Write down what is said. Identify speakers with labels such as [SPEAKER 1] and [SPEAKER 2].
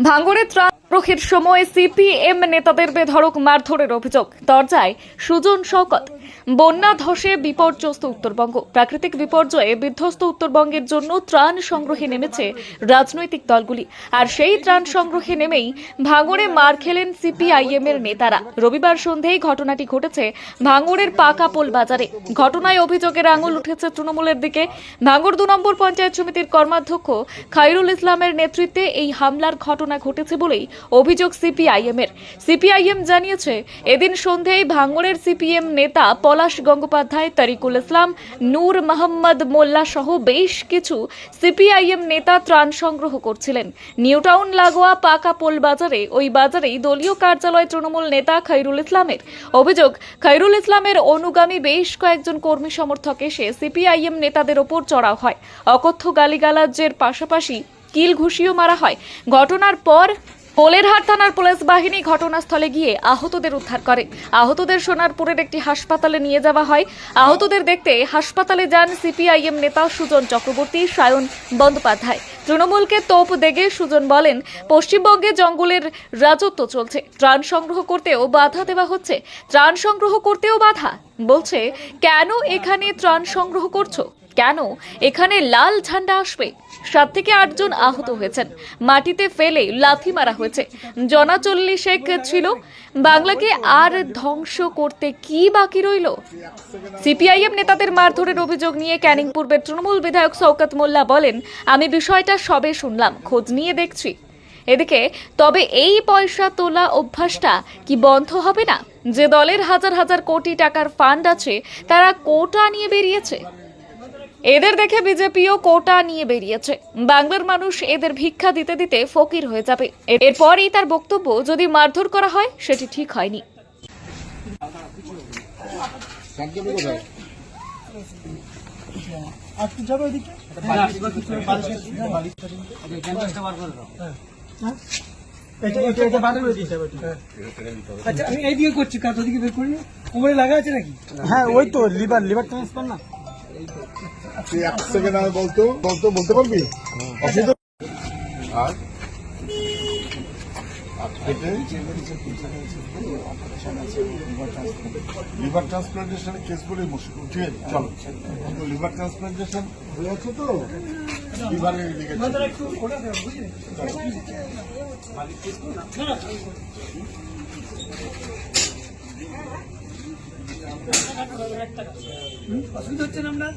[SPEAKER 1] ভাঙড়ে ত্রাণ প্রহের সময় সিপিএম নেতাদের বেধড়ক মারধরের অভিযোগ। দরজায় সুজন শওকত। বন্যা ধসে বিপর্যস্ত উত্তরবঙ্গ। প্রাকৃতিক বিপর্যয়ে বিধ্বস্ত উত্তরবঙ্গের জন্য ত্রাণ সংগ্রহে নেমেছে রাজনৈতিক দলগুলি। আর সেই ত্রাণ সংগ্রহে নেমেই ভাঙড়ে মার খেলেন সিপিআইএম এর নেতারা। রবিবার সন্ধেয় ঘটনাটি ঘটেছে ভাঙড়ের পাকাপোল বাজারে। ঘটনায় অভিযোগের আঙুল উঠেছে তৃণমূলের দিকে। ভাঙড় দু নম্বর পঞ্চায়েত সমিতির কর্মাধ্যক্ষ খাইরুল ইসলামের নেতৃত্বে এই হামলার ঘটনা ঘটেছে বলেই অভিযোগ সিপিআইএম এর সিপিআইএম জানিয়েছে, এদিন সন্ধেয় ভাঙড়ের সিপিএম নেতা পলাশ গঙ্গোপাধ্যায়, তরিকুল ইসলাম, নূর মোহাম্মদ মোল্লা সহ বেশ কিছু সিপিআইএম নেতা ত্রাণ সংগ্রহ করছিলেন। নিউটাউন, লাগোয়া, পাকা পোল বাজারে, ওই বাজারেই দলীয় কার্যালয় তৃণমূল নেতা খৈরুল ইসলামের অভিযোগ। খৈরুল ইসলামের অনুগামী বেশ কয়েকজন কর্মী সমর্থক এসে সিপিআইএম নেতাদের ওপর চড়াও হয়। অকথ্য গালিগালাজের পাশাপাশি কিল ঘুষিও মারা হয়। ঘটনার পর পোলেরহাট থানার পুলিশ বাহিনী ঘটনাস্থলে গিয়ে আহতদের উদ্ধার করে। আহতদের সোনারপুরের একটি হাসপাতালে নিয়ে যাওয়া হয়। আহতদের দেখতে হাসপাতালে যান সিপিআইএম নেতা সুজন চক্রবর্তী, সায়ন বন্দ্যোপাধ্যায়। তৃণমূলকে তোপ দেগে সুজন বলেন, পশ্চিমবঙ্গে জঙ্গলের রাজত্ব চলছে। ত্রাণ সংগ্রহ করতেও বাধা দেওয়া হচ্ছে। ত্রাণ সংগ্রহ করতেও বাধা। বলছে, কেন এখানে ত্রাণ সংগ্রহ করছ? কেন? এখানে লাল ঝান্ডা আসবে। সাত থেকে আটজন আহত হয়েছেন। মাটিতে ফেলে লাথি মারা হয়েছে। জনা চল্লিশেক ছিল। বাংলাকে আর ধ্বংস করতে কি বাকি রইল? সিপিআইএম নেতাদের মারধরের অভিযোগ নিয়ে ক্যানিং পূর্বের তৃণমূল বিধায়ক শওকত মোল্লা বলেন, আমি বিষয়টা সবে শুনলাম, খোঁজ নিয়ে দেখছি। এদিকে, তবে এই পয়সা তোলা অভ্যাসটা কি বন্ধ হবে না? যে দলের হাজার হাজার কোটি টাকার ফান্ড আছে, তারা কোটা নিয়ে বেরিয়েছে। এদের দেখে বিজেপিও কোটা নিয়ে বেরিয়েছে। বাংলার মানুষ এদের ভিক্ষা দিতে দিতে ফকির হয়ে যাবে। এরপরই তার বক্তব্য, যদি মারধর করা হয়, সেটি ঠিক হয়নি।
[SPEAKER 2] আমি এইদিকে করছি কাজ ওদিকে বের করি কোমরে লাগা আছে নাকি হ্যাঁ ওই তো লিভার লিভার ট্রান্সফার না?
[SPEAKER 3] তুই এক সেকেন্ড আমি বলতো বলতো, বলতে পারবি? অসুবিধা আর? লিভার ট্রান্সপ্লান্টেশনের কেস বলে মুশকিল। ঠিক আছে চলো। লিভার ট্রান্সপ্লান্টেশন হয়ে আছে তো?
[SPEAKER 2] অসুবিধা হচ্ছে না আপনার